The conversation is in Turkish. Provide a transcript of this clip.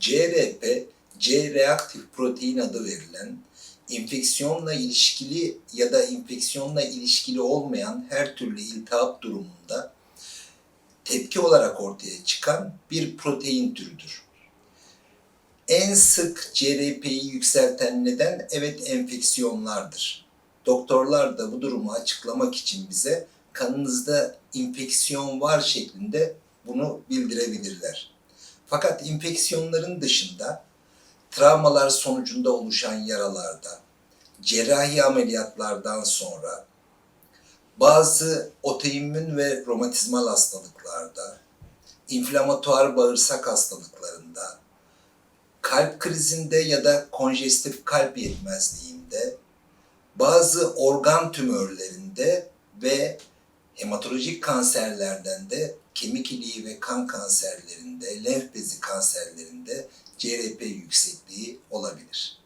CRP, C-reaktif protein adı verilen enfeksiyonla ilişkili ya da enfeksiyonla ilişkili olmayan her türlü iltihap durumunda tepki olarak ortaya çıkan bir protein türüdür. En sık CRP'yi yükselten neden evet enfeksiyonlardır. Doktorlar da bu durumu açıklamak için bize kanınızda enfeksiyon var şeklinde bunu bildirebilirler. Fakat enfeksiyonların dışında travmalar sonucunda oluşan yaralarda, cerrahi ameliyatlardan sonra, bazı otoimmün ve romatizmal hastalıklarda, inflamatuar bağırsak hastalıklarında, kalp krizinde ya da konjestif kalp yetmezliğinde, bazı organ tümörlerinde ve hematolojik kanserlerden de kemik iliği ve kan kanserlerinde, lenf bezi kanserlerinde CRP yüksekliği olabilir.